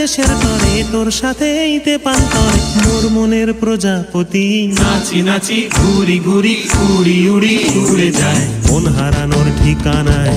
দেশের তরে তোর সাথে এইতে পান্তরে মোর মনের প্রজাপতি। নাচি নাচি ঘুরি ঘুরি উড়ি উড়ি উড়ে যায়। মন হারানোর ঠিকানায়।